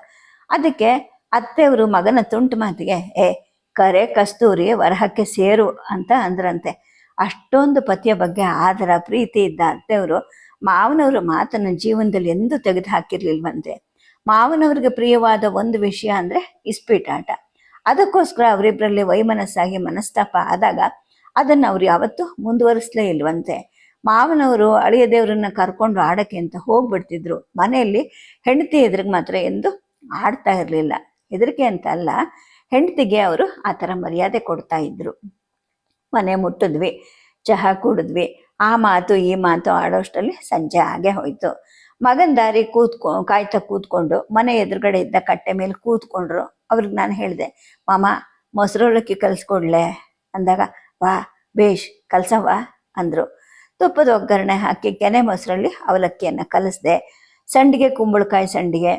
ಅದಕ್ಕೆ ಅತ್ತೆಯವರು ಮಗನ ತುಂಟು ಮಾತಿಗೆ, ಏ, ಕರೆ ಕಸ್ತೂರಿ ವರಹಕ್ಕೆ ಸೇರು ಅಂತ ಅಂದ್ರಂತೆ. ಅಷ್ಟೊಂದು ಪತಿಯ ಬಗ್ಗೆ ಆದರ, ಪ್ರೀತಿ ಇದ್ದ ಅತ್ತೆಯವರು ಮಾವನವರ ಮಾತನ್ನ ಜೀವನದಲ್ಲಿ ಎಂದೂ ತೆಗೆದು ಹಾಕಿರ್ಲಿಲ್ವಂತೆ. ಮಾವನವ್ರಿಗೆ ಪ್ರಿಯವಾದ ಒಂದು ವಿಷಯ ಅಂದ್ರೆ ಇಸ್ಪೀಟಾಟ ಅದಕ್ಕೋಸ್ಕರ ಅವರಿಬ್ಬರಲ್ಲಿ ವೈಮನಸ್ಸಾಗಿ ಮನಸ್ತಾಪ ಆದಾಗ ಅದನ್ನು ಅವ್ರು ಯಾವತ್ತೂ ಮುಂದುವರಿಸಲೇ ಇಲ್ವಂತೆ. ಮಾವನವರು ಅಳಿಯ ದೇವರನ್ನ ಕರ್ಕೊಂಡು ಆಡಕ್ಕೆ ಅಂತ ಹೋಗ್ಬಿಡ್ತಿದ್ರು. ಮನೆಯಲ್ಲಿ ಹೆಂಡತಿ ಎದುರಿಗೆ ಮಾತ್ರ ಎಂದು ಆಡ್ತಾ ಇರಲಿಲ್ಲ. ಹೆದರಿಕೆ ಅಂತ ಅಲ್ಲ, ಹೆಂಡತಿಗೆ ಅವರು ಆ ಥರ ಮರ್ಯಾದೆ ಕೊಡ್ತಾ ಇದ್ರು. ಮನೆ ಮುಟ್ಟಿದ್ವಿ, ಚಹಾ ಕುಡಿದ್ವಿ ಆ ಮಾತು, ಈ ಮಾತು ಆಡೋಷ್ಟರಲ್ಲಿ ಸಂಜೆ ಆಗೇ ಹೋಯ್ತು. ಮಗನ ದಾರಿ ಕೂತ್ಕೊ, ಕಾಯ್ತಾ ಕೂತ್ಕೊಂಡು ಮನೆ ಎದುರುಗಡೆ ಇದ್ದ ಕಟ್ಟೆ ಮೇಲೆ ಕೂತ್ಕೊಂಡ್ರು. ಅವ್ರಿಗೆ ನಾನು ಹೇಳಿದೆ, ಮಾಮ, ಮೊಸರೊಳಕ್ಕಿ ಕಲ್ಸ್ಕೊಡ್ಲೆ. ಅಂದಾಗ, ವಾ, ಬೇಷ್, ಕಲ್ಸವ್ವ? ಅಂದರು. ತುಪ್ಪದ ಒಗ್ಗರಣೆ ಹಾಕಿ ಕೆನೆ ಮೊಸರಲ್ಲಿ ಅವಲಕ್ಕಿಯನ್ನು ಕಲಿಸ್ದೆ. ಸಂಡಿಗೆ, ಕುಂಬಳಕಾಯಿ ಸಂಡಿಗೆ,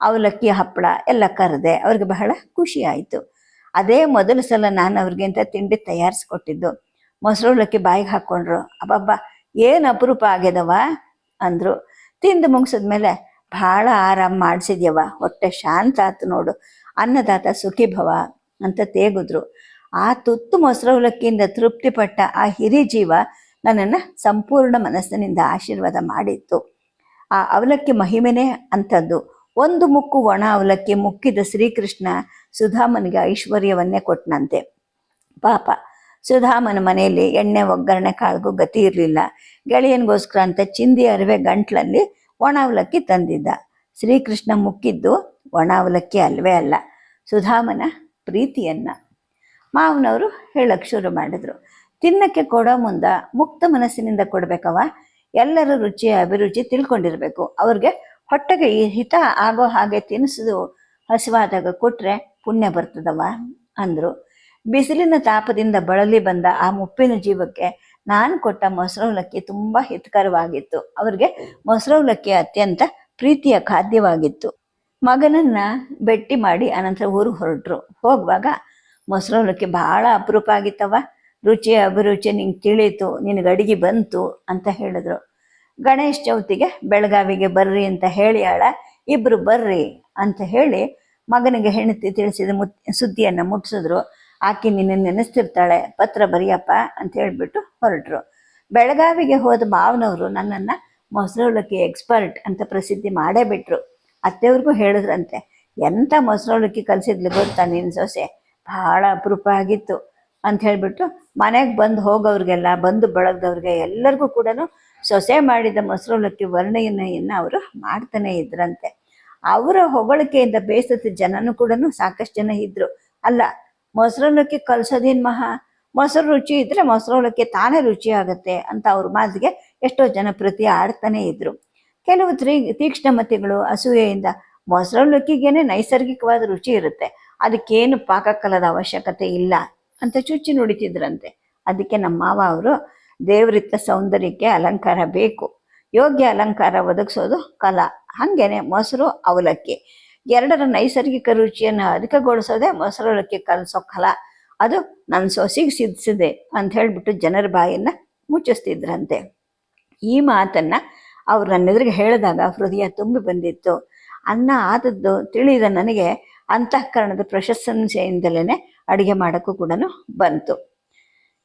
ಅವಲಕ್ಕಿ, ಹಪ್ಪಳ ಎಲ್ಲ ಕರೆದೆ. ಅವ್ರಿಗೆ ಬಹಳ ಖುಷಿ ಆಯಿತು. ಅದೇ ಮೊದಲ ಸಲ ನಾನು ಅವ್ರಿಗಿಂತ ತಿಂಡಿ ತಯಾರಿಸ್ಕೊಟ್ಟಿದ್ದು ಮೊಸರೊಳಕ್ಕಿ ಬಾಯಿಗೆ ಹಾಕ್ಕೊಂಡ್ರು ಅಬ್ಬಬ್ಬ, ಏನು ಅಪರೂಪ ಆಗ್ಯದವ ಅಂದರು. ತಿಂದು ಮುಗಿಸಿದ್ಮೇಲೆ ಭಾಳ ಆರಾಮ ಮಾಡಿಸಿದ್ಯವ ಹೊಟ್ಟೆ ಶಾಂತ ಆತು ನೋಡು. ಅನ್ನದಾತ ಸುಖಿ ಭವ ಅಂತ ತೇಗಿದ್ರು. ಆ ತುತ್ತು ಮೊಸರವಲಕ್ಕಿಯಿಂದ ತೃಪ್ತಿಪಟ್ಟ ಆ ಹಿರಿ ಜೀವ ನನ್ನನ್ನು ಸಂಪೂರ್ಣ ಮನಸ್ಸಿನಿಂದ ಆಶೀರ್ವಾದ ಮಾಡಿತ್ತು. ಆ ಅವಲಕ್ಕಿ ಮಹಿಮೆನೇ ಅಂಥದ್ದು. ಒಂದು ಮುಕ್ಕು ಒಣ ಅವಲಕ್ಕಿ ಮುಕ್ಕಿದ ಶ್ರೀಕೃಷ್ಣ ಸುಧಾಮನಿಗೆ ಐಶ್ವರ್ಯವನ್ನೇ ಕೊಟ್ಟನಂತೆ ಪಾಪ ಸುಧಾಮನ ಮನೆಯಲ್ಲಿ ಎಣ್ಣೆ, ಒಗ್ಗರಣೆ, ಕಾಳ್ಗೂ ಗತಿ ಇರಲಿಲ್ಲ. ಗೆಳೆಯನಿಗೋಸ್ಕರ ಅಂತ ಚಿಂದಿ ಅರಿವೆ ಗಂಟ್ಲಲ್ಲಿ ಒಣ ಅವಲಕ್ಕಿ ತಂದಿದ್ದ. ಶ್ರೀಕೃಷ್ಣ ಮುಕ್ಕಿದ್ದು ಒಣ ಅವಲಕ್ಕಿ ಅಲ್ವೇ ಅಲ್ಲ, ಸುಧಾಮನ ಪ್ರೀತಿಯನ್ನ. ಮಾವನವರು ಹೇಳಕ್ಕೆ ಶುರು ಮಾಡಿದ್ರು. ತಿನ್ನಕ್ಕೆ ಕೊಡೋ ಮುಂದ ಮುಕ್ತ ಮನಸ್ಸಿನಿಂದ ಕೊಡಬೇಕವ ಎಲ್ಲರ ರುಚಿ, ಅಭಿರುಚಿ ತಿಳ್ಕೊಂಡಿರಬೇಕು. ಅವ್ರಿಗೆ ಹೊಟ್ಟೆಗೆ ಹಿತ ಆಗೋ ಹಾಗೆ ತಿನ್ನಿಸಿದು ಹಸಿವಾದಾಗ ಕೊಟ್ರೆ ಪುಣ್ಯ ಬರ್ತದವ ಅಂದ್ರು. ಬಿಸಿಲಿನ ತಾಪದಿಂದ ಬಳಲಿ ಬಂದ ಆ ಮುಪ್ಪಿನ ಜೀವಕ್ಕೆ ನಾನು ಕೊಟ್ಟ ಮೊಸರವಲಕ್ಕಿ ತುಂಬ ಹಿತಕರವಾಗಿತ್ತು. ಅವ್ರಿಗೆ ಮೊಸರವಲಕ್ಕಿ ಅತ್ಯಂತ ಪ್ರೀತಿಯ ಖಾದ್ಯವಾಗಿತ್ತು. ಮಗನನ್ನ ಬೆಟ್ಟಿ ಮಾಡಿ ಅನಂತರ ಊರು ಹೊರಟ್ರು. ಹೋಗುವಾಗ ಮೊಸರವಲಕ್ಕಿ ಬಹಳ ಅಪರೂಪ ಆಗಿತ್ತವ ರುಚಿ ಅಭಿರುಚಿ ನಿಂಗೆ ತಿಳಿಯಿತು, ನಿನಗೆ ಅಡಿಗೆ ಬಂತು ಅಂತ ಹೇಳಿದ್ರು. ಗಣೇಶ್ ಚೌತಿಗೆ ಬೆಳಗಾವಿಗೆ ಬರ್ರಿ ಅಂತ ಹೇಳಿ ಆಳ, ಇಬ್ರು ಬರ್ರಿ ಅಂತ ಹೇಳಿ ಮಗನಿಗೆ ಹೆಂಡತಿ ತಿಳಿಸಿದ ಮುತ್, ಸುದ್ದಿಯನ್ನು ಮುಟ್ಟಿಸಿದ್ರು ಆಕೆ ನಿನ್ನ ನೆನೆಸ್ತಿರ್ತಾಳೆ, ಪತ್ರ ಬರಿಯಪ್ಪ ಅಂತ ಹೇಳಿಬಿಟ್ಟು ಹೊರಟ್ರು. ಬೆಳಗಾವಿಗೆ ಹೋದ ಮಾವನವರು ನನ್ನನ್ನು ಮೊಸರವಲಕ್ಕಿ ಎಕ್ಸ್ಪರ್ಟ್ ಅಂತ ಪ್ರಸಿದ್ಧಿ ಮಾಡೇ ಬಿಟ್ರು. ಅತ್ತೆಯವ್ರಿಗೂ ಹೇಳಿದ್ರಂತೆ ಎಂಥ ಮೊಸರವಲಕ್ಕಿ ಕಲಿಸಿದ್ಲು ಗೊತ್ತಾ ನಿನ್ನ ಸೊಸೆ? ಭಾಳ ಅಪರೂಪ ಆಗಿತ್ತು ಅಂತ ಹೇಳಿಬಿಟ್ಟು ಮನೆಗೆ ಬಂದು ಹೋಗೋರಿಗೆಲ್ಲ, ಬಂದು ಬಳಗದವ್ರಿಗೆ ಎಲ್ಲರಿಗೂ ಕೂಡ ಸೊಸೆ ಮಾಡಿದ ಮೊಸರವಲಕ್ಕಿ ವರ್ಣನೆಯನ್ನು ಅವರು ಮಾಡ್ತಾನೆ ಇದ್ರಂತೆ. ಅವರ ಹೊಗಳಿಕೆಯಿಂದ ಬೇಸತ್ತ ಜನನೂ ಕೂಡ ಸಾಕಷ್ಟು ಜನ ಇದ್ರು. ಅಲ್ಲ ಮೊಸರವಲಕ್ಕಿ ಕಲ್ಸೋದೇನ್ ಮಹಾ? ಮೊಸರು ರುಚಿ ಇದ್ರೆ ಮೊಸರವಲಕ್ಕಿ ತಾನೇ ರುಚಿ ಆಗುತ್ತೆ ಅಂತ ಅವ್ರ ಮಾತಿಗೆ ಎಷ್ಟೋ ಜನ ಪ್ರತಿ ಆಡ್ತಾನೆ ಇದ್ರು. ಕೆಲವು ತ್ರೀ ತೀಕ್ಷ್ಣಮತಿಗಳು ಅಸೂಯೆಯಿಂದ ಮೊಸರವಲಕ್ಕಿಗೇನೆ ನೈಸರ್ಗಿಕವಾದ ರುಚಿ ಇರುತ್ತೆ. ಅದಕ್ಕೇನು ಪಾಕಕಲದ ಅವಶ್ಯಕತೆ ಇಲ್ಲ ಅಂತ ಚುಚ್ಚಿ ನುಡಿತಿದ್ರಂತೆ. ಅದಕ್ಕೆ ನಮ್ಮ ಮಾವ ಅವರು ದೇವರಿತ್ತ ಸೌಂದರ್ಯಕ್ಕೆ ಅಲಂಕಾರ ಬೇಕು. ಯೋಗ್ಯ ಅಲಂಕಾರ ಒದಗಿಸೋದು ಕಲಾ. ಹಾಗೇನೆ ಮೊಸರು ಅವಲಕ್ಕಿ. ಎರಡರ ನೈಸರ್ಗಿಕ ರುಚಿಯನ್ನು ಅಧಿಕಗೊಳಿಸೋದೆ ಮೊಸರೊಳಕ್ಕೆ ಕಲಿಸೋ ಕಲ. ಅದು ನನ್ನ ಸೊಸಿಗೆ ಸಿದ್ಧಿಸಿದೆ ಅಂತ ಹೇಳಿಬಿಟ್ಟು ಜನರ ಬಾಯನ್ನ ಮುಚ್ಚಿಸ್ತಿದ್ರಂತೆ. ಈ ಮಾತನ್ನ ಅವ್ರು ನನ್ನ ಎದುರಿಗೆ ಹೇಳಿದಾಗ ಹೃದಯ ತುಂಬಿ ಬಂದಿತ್ತು. ಅನ್ನ ಆದದ್ದು ತಿಳಿದ ನನಗೆ ಅಂತಃಕರಣದ ಪ್ರಶಂಸೆಯಿಂದಲೇ ಅಡುಗೆ ಮಾಡೋಕ್ಕೂ ಕೂಡ ಬಂತು.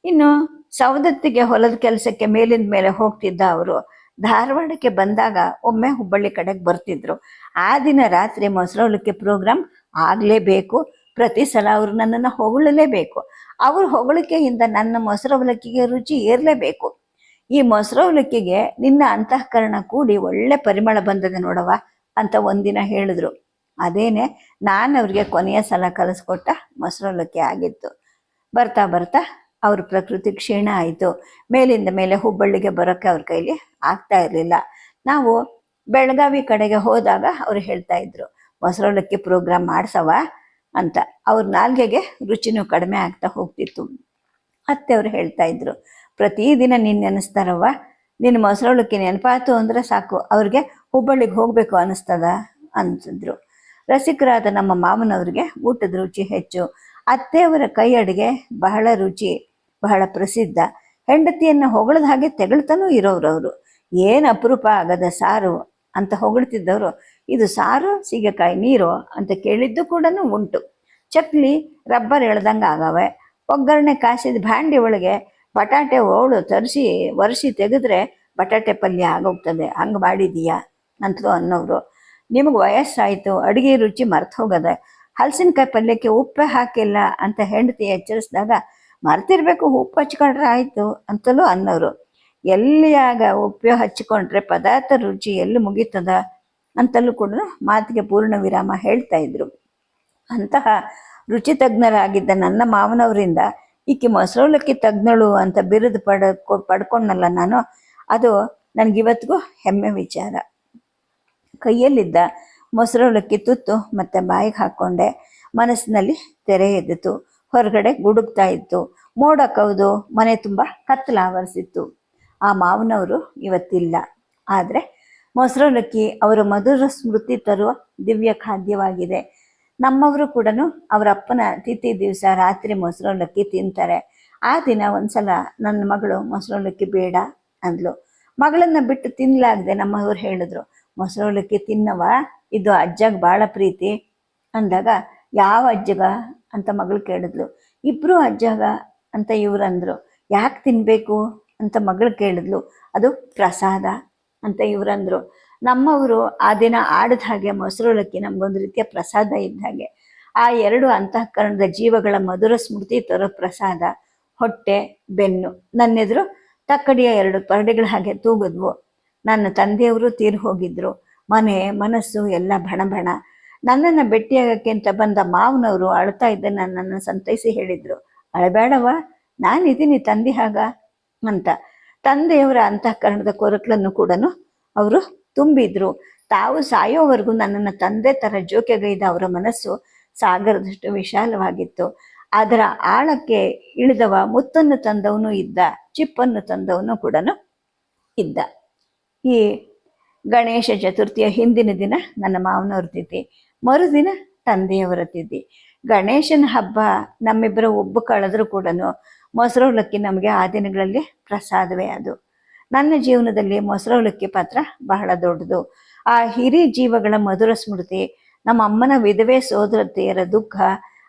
ಇನ್ನು ಸವದತ್ತಿಗೆ ಹೊಲದ ಕೆಲಸಕ್ಕೆ ಮೇಲಿಂದ ಮೇಲೆ ಹೋಗ್ತಿದ್ದ ಅವರು ಧಾರವಾಡಕ್ಕೆ ಬಂದಾಗ ಒಮ್ಮೆ ಹುಬ್ಬಳ್ಳಿ ಕಡೆಗೆ ಬರ್ತಿದ್ರು. ಆ ದಿನ ರಾತ್ರಿ ಮೊಸರೊಳಕ್ಕೆ ಪ್ರೋಗ್ರಾಮ್ ಆಗಲೇಬೇಕು. ಪ್ರತಿ ಸಲ ಅವರು ನನ್ನನ್ನು ಹೊಗಳಲೇಬೇಕು. ಅವ್ರ ಹೊಗಳಿಕೆಯಿಂದ ನನ್ನ ಮೊಸರವಲಕ್ಕಿಗೆ ರುಚಿ ಏರಲೇಬೇಕು. ಈ ಮೊಸರವಲಕ್ಕಿಗೆ ನಿನ್ನ ಅಂತಃಕರಣ ಕೂಡಿ ಒಳ್ಳೆ ಪರಿಮಳ ಬಂದದೆ ನೋಡವ ಅಂತ ಒಂದಿನ ಹೇಳಿದ್ರು. ಅದೇನೆ ನಾನು ಅವ್ರಿಗೆ ಕೊನೆಯ ಸಲ ಕಲಿಸ್ಕೊಟ್ಟ ಮೊಸರವಲಕ್ಕಿ ಆಗಿತ್ತು. ಬರ್ತಾ ಬರ್ತಾ ಅವ್ರ ಪ್ರಕೃತಿ ಕ್ಷೀಣ ಆಯಿತು. ಮೇಲಿಂದ ಮೇಲೆ ಹುಬ್ಬಳ್ಳಿಗೆ ಬರೋಕ್ಕೆ ಅವ್ರ ಕೈಲಿ ಆಗ್ತಾ ಇರಲಿಲ್ಲ. ನಾವು ಬೆಳಗಾವಿ ಕಡೆಗೆ ಹೋದಾಗ ಅವ್ರು ಹೇಳ್ತಾ ಇದ್ರು ಮೊಸರವಲಕ್ಕಿ ಪ್ರೋಗ್ರಾಮ್ ಮಾಡ್ಸವ ಅಂತ. ಅವ್ರ ನಾಲ್ಗೆಗೆ ರುಚಿನೂ ಕಡಿಮೆ ಆಗ್ತಾ ಹೋಗ್ತಿತ್ತು. ಅತ್ತೆ ಅವ್ರು ಹೇಳ್ತಾ ಇದ್ರು, ಪ್ರತಿದಿನ ನೀನು ನೆನೆಸ್ತಾರವ್ವ ನಿನ್ನ ಮೊಸರೊಳಕ್ಕೆ ನೆನಪಾತು ಅಂದ್ರೆ ಸಾಕು, ಅವ್ರಿಗೆ ಹುಬ್ಬಳ್ಳಿಗೆ ಹೋಗಬೇಕು ಅನಿಸ್ತದ ಅಂತಿದ್ರು. ರಸಿಕರಾದ ನಮ್ಮ ಮಾವನವ್ರಿಗೆ ಊಟದ ರುಚಿ ಹೆಚ್ಚು. ಅತ್ತೆಯವರ ಕೈ ಅಡುಗೆ ಬಹಳ ರುಚಿ, ಬಹಳ ಪ್ರಸಿದ್ಧ. ಹೆಂಡತಿಯನ್ನು ಹೊಗಳದ ಹಾಗೆ ತೆಗಳ್ತಾನೂ ಅವರು. ಏನು ಅಪರೂಪ ಆಗದ ಸಾರು. ಅಂತ ಹೊಗಳ್ತಿದ್ದವರು, ಇದು ಸಾರು, ಸೀಗೆಕಾಯಿ ನೀರು ಅಂತ ಕೇಳಿದ್ದು ಕೂಡ ಉಂಟು. ಚಕ್ಲಿ, ರಬ್ಬರ್ ಎಳ್ದಂಗೆ ಆಗವೆ. ಒಗ್ಗರಣೆ ಕಾಸಿದ ಭಾಂಡಿ ಒಳಗೆ ಬಟಾಟೆ ಓಳು ತರಿಸಿ, ಒರೆಸಿ ತೆಗೆದ್ರೆ ಬಟಾಟೆ ಪಲ್ಯ ಆಗೋಗ್ತದೆ. ಹಂಗೆ ಮಾಡಿದೀಯಾ? ಅಂತಲೂ ಅನ್ನೋರು ನಿಮಗೆ ವಯಸ್ಸಾಯಿತು, ಅಡುಗೆ ರುಚಿ ಮರ್ತು ಹೋಗದೆ. ಹಲಸಿನಕಾಯಿ ಪಲ್ಯಕ್ಕೆ ಉಪ್ಪೇ ಹಾಕಿಲ್ಲ ಅಂತ ಹೆಂಡತಿ ಎಚ್ಚರಿಸಿದಾಗ, ಮರ್ತಿರ್ಬೇಕು, ಉಪ್ಪು ಹಚ್ಕೊಂಡ್ರೆ ಆಯಿತು ಅಂತಲೂ ಅನ್ನೋರು. ಎಲ್ಲಿಯಾಗ ಉಪ್ಪು ಹಚ್ಚಿಕೊಂಡ್ರೆ ಪದಾರ್ಥ ರುಚಿ ಎಲ್ಲಿ ಮುಗೀತದ ಅಂತಲೂ ಕೂಡ ಮಾತಿಗೆ ಪೂರ್ಣ ವಿರಾಮ ಹೇಳ್ತಾ ಇದ್ರು. ಅಂತಹ ರುಚಿ ತಜ್ಞರಾಗಿದ್ದ ನನ್ನ ಮಾವನವರಿಂದ, ಈಕೆ ಮೊಸರವಲಕ್ಕಿ ತಜ್ಞಳು ಅಂತ ಬಿರುದು ಪಡ್ಕೊ ಪಡ್ಕೊಂಡಲ್ಲ ನಾನು, ಅದು ನನಗಿವತ್ತಿಗೂ ಹೆಮ್ಮೆ ವಿಚಾರ. ಕೈಯಲ್ಲಿದ್ದ ಮೊಸರವಲಕ್ಕಿ ತುತ್ತು ಮತ್ತೆ ಬಾಯಿಗೆ ಹಾಕ್ಕೊಂಡೆ ಮನಸ್ಸಿನಲ್ಲಿ ತೆರೆ ಎದ್ದಿತು, ಹೊರಗಡೆ ಗುಡುಗ್ತಾ ಇತ್ತು. ಮೋಡ ಮನೆ ತುಂಬ ಕತ್ತಲ ಆವರಿಸಿತ್ತು ಆ ಮಾವನವರು ಇವತ್ತಿಲ್ಲ. ಆದರೆ ಮೊಸರವಲಕ್ಕಿ ಅವರ ಮಧುರ ಸ್ಮೃತಿ ತರುವ ದಿವ್ಯ ಖಾದ್ಯವಾಗಿದೆ. ನಮ್ಮವರು ಕೂಡ ಅವರ ಅಪ್ಪನ ತಿಥಿ ದಿವಸ ರಾತ್ರಿ ಮೊಸರವಲಕ್ಕಿ ತಿಂತಾರೆ. ಆ ದಿನ ಒಂದ್ಸಲ ನನ್ನ ಮಗಳು ಮೊಸರವಲಕ್ಕಿ ಬೇಡ ಅಂದ್ಲು. ಮಗಳನ್ನ ಬಿಟ್ಟು ತಿನ್ಲಾಗದೆ ನಮ್ಮವ್ರು ಹೇಳಿದ್ರು ಮೊಸರವಲಕ್ಕಿ ತಿನ್ನವ ಇದು ಅಜ್ಜಗೆ ಭಾಳ ಪ್ರೀತಿ ಅಂದಾಗ, ಯಾವ ಅಜ್ಜಗ? ಅಂತ ಮಗಳು ಕೇಳಿದ್ಲು. ಇಬ್ರು ಅಜ್ಜಗ ಅಂತ ಇವ್ರಂದ್ರು ಯಾಕೆ ತಿನ್ಬೇಕು? ಅಂತ ಮಗಳು ಕೇಳಿದ್ಲು. ಅದು ಪ್ರಸಾದ ಅಂತ ಇವರಂದರು ನಮ್ಮವರು ಆ ದಿನ ಆಡಿದ ಹಾಗೆ ಮೊಸರುಳಕ್ಕೆ ನಮ್ಗೊಂದು ರೀತಿಯ ಪ್ರಸಾದ ಇದ್ದ ಹಾಗೆ. ಆ ಎರಡು ಅಂತಃಕರಣದ ಜೀವಗಳ ಮಧುರ ಸ್ಮೃತಿ ತರೋ ಪ್ರಸಾದ, ಹೊಟ್ಟೆ, ಬೆನ್ನು, ನನ್ನೆದುರು ತಕ್ಕಡಿಯ ಎರಡು ಪರಡೆಗಳ ಹಾಗೆ ತೂಗಿದ್ವು. ನನ್ನ ತಂದೆಯವರು ತೀರು ಹೋಗಿದ್ರು. ಮನೆ, ಮನಸ್ಸು ಎಲ್ಲ ಬಣ ಬಣ ನನ್ನನ್ನು ಭೇಟಿಯಾಗಕ್ಕೆ ಅಂತ ಬಂದ ಮಾವನವರು ಅಳ್ತಾ ಇದ್ದ ನನ್ನನ್ನು ಸಂತೈಸಿ ಹೇಳಿದ್ರು. ಅಳಬೇಡವ ನಾನಿದ್ದೀನಿ, ತಂದೆ ಹಾಗ. ಅಂತ. ತಂದೆಯವರ ಅಂತಃಕರಣದ ಕೊರಕಲನ್ನು ಕೂಡ ಅವರು ತುಂಬಿದ್ರು. ತಾವು ಸಾಯೋವರೆಗೂ ನನ್ನನ್ನು ತಂದೆ ತರ ಜೋಕೆಗೈದ ಅವರ ಮನಸ್ಸು ಸಾಗರದಷ್ಟು ವಿಶಾಲವಾಗಿತ್ತು. ಅದರ ಆಳಕ್ಕೆ ಇಳಿದವ ಮುತ್ತನ್ನು ತಂದವನು ಇದ್ದ, ಚಿಪ್ಪನ್ನು ತಂದವನು ಕೂಡ ಇದ್ದ. ಈ ಗಣೇಶ ಚತುರ್ಥಿಯ ಹಿಂದಿನ ದಿನ ನನ್ನ ಮಾವನವ್ರ ತಿದ್ದಿ, ಮರುದಿನ ತಂದೆಯವರ ತಿದ್ದಿ. ಗಣೇಶನ ಹಬ್ಬ ನಮ್ಮಿಬ್ಬರ ಒಬ್ಬ ಕಳೆದ್ರು ಕೂಡ ಮೊಸರವಲಕ್ಕಿ ನಮಗೆ ಆ ದಿನಗಳಲ್ಲಿ ಪ್ರಸಾದವೇ ಅದು. ನನ್ನ ಜೀವನದಲ್ಲಿ ಮೊಸರವಲಕ್ಕಿ ಪಾತ್ರ ಬಹಳ ದೊಡ್ಡದು. ಆ ಹಿರಿ ಜೀವಗಳ ಮಧುರ ಸ್ಮೃತಿ, ನಮ್ಮ ಅಮ್ಮನ ವಿಧವೆ ಸೋದರತೆಯರ ದುಃಖ,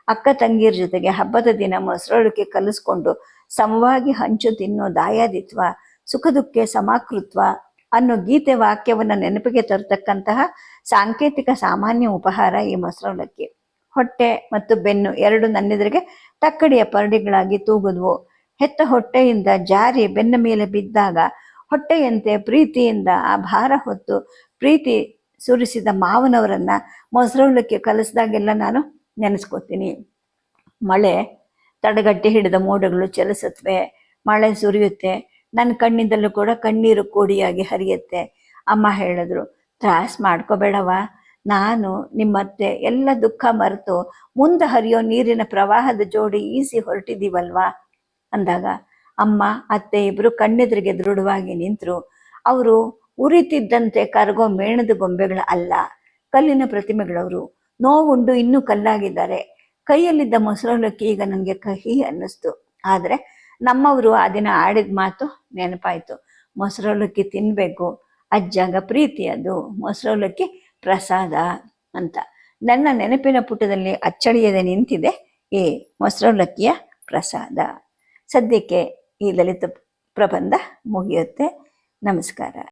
ಅಕ್ಕ ತಂಗಿಯರ ಜೊತೆಗೆ ಹಬ್ಬದ ದಿನ ಮೊಸರೊಳಕ್ಕೆ ಕಲಿಸ್ಕೊಂಡು ಸಮವಾಗಿ ಹಂಚು ತಿನ್ನೋ ದಾಯಾದಿತ್ವ, ಸುಖ ದುಃಖ ಸಮಾಕೃತ್ವ ಅನ್ನೋ ಗೀತೆ ವಾಕ್ಯವನ್ನು ನೆನಪಿಗೆ ತರತಕ್ಕಂತಹ ಸಾಂಕೇತಿಕ ಸಾಮಾನ್ಯ ಉಪಹಾರ ಈ ಮೊಸರೊಳಕ್ಕೆ ಹೊಟ್ಟೆ ಮತ್ತು ಬೆನ್ನು ಎರಡು ನನ್ನೆದುರಿಗೆ ತಕ್ಕಡಿಯ ಪರಡಿಗಳಾಗಿ ತೂಗುದ್ವು. ಹೆತ್ತ ಹೊಟ್ಟೆಯಿಂದ ಜಾರಿ ಬೆನ್ನ ಮೇಲೆ ಬಿದ್ದಾಗ ಹೊಟ್ಟೆಯಂತೆ ಪ್ರೀತಿಯಿಂದ ಆ ಭಾರ ಹೊತ್ತು ಪ್ರೀತಿ ಸುರಿಸಿದ ಮಾವನವರನ್ನ ಮೊಸ್ರುಲಕ್ಕೆ ಕಲಿಸಿದಾಗೆಲ್ಲ ನಾನು ನೆನೆಸ್ಕೋತೀನಿ. ಮಳೆ ತಡೆಗಟ್ಟಿ ಹಿಡಿದ ಮೋಡಗಳು ಚಲಿಸತ್ವೆ. ಮಳೆ ಸುರಿಯುತ್ತೆ. ನನ್ನ ಕಣ್ಣಿಂದಲೂ ಕೂಡ ಕಣ್ಣೀರು ಕೋಡಿಯಾಗಿ ಹರಿಯುತ್ತೆ. ಅಮ್ಮ ಹೇಳಿದ್ರು, ತ್ರಾಸ್ ಮಾಡ್ಕೋಬೇಡವ? ನಾನು ನಿಮ್ಮತ್ತೆ ಎಲ್ಲ ದುಃಖ ಮರೆತು ಮುಂದೆ ಹರಿಯೋ ನೀರಿನ ಪ್ರವಾಹದ ಜೋಡಿ ಈಸಿ ಹೊರಟಿದ್ದೀವಲ್ವಾ? ಅಂದಾಗ, ಅಮ್ಮ, ಅತ್ತೆ ಇಬ್ರು ಕಣ್ಣೆದುರಿಗೆ ದೃಢವಾಗಿ ನಿಂತರು. ಅವರು ಉರಿತಿದ್ದಂತೆ ಕರಗೋ ಮೇಣದ ಗೊಂಬೆಗಳ ಅಲ್ಲ, ಕಲ್ಲಿನ ಪ್ರತಿಮೆಗಳವರು. ನೋವುಂಡು ಇನ್ನೂ ಕಲ್ಲಾಗಿದ್ದಾರೆ. ಕೈಯಲ್ಲಿದ್ದ ಮೊಸರೊಲಕ್ಕಿ ಈಗ ನನಗೆ ಕಹಿ ಅನ್ನಿಸ್ತು. ಆದರೆ ನಮ್ಮವರು ಆ ದಿನ ಆಡಿದ ಮಾತು ನೆನಪಾಯಿತು. ಮೊಸರೊಲಕ್ಕಿ ತಿನ್ನಬೇಕು ಅಜ್ಜಾಗ ಪ್ರೀತಿ ಅದು. ಮೊಸರೊಲಕ್ಕಿ ಪ್ರಸಾದ ಅಂತ. ನನ್ನ ನೆನಪಿನ ಪುಟದಲ್ಲಿ ಅಚ್ಚಳಿಯದೆ ನಿಂತಿದೆ ಈ ಮೊಸರೊಲಕ್ಕಿಯ ಪ್ರಸಾದ. ಸದ್ಯಕ್ಕೆ ಈ ಲಲಿತ ಪ್ರಬಂಧ ಮುಗಿಯುತ್ತೆ. ನಮಸ್ಕಾರ.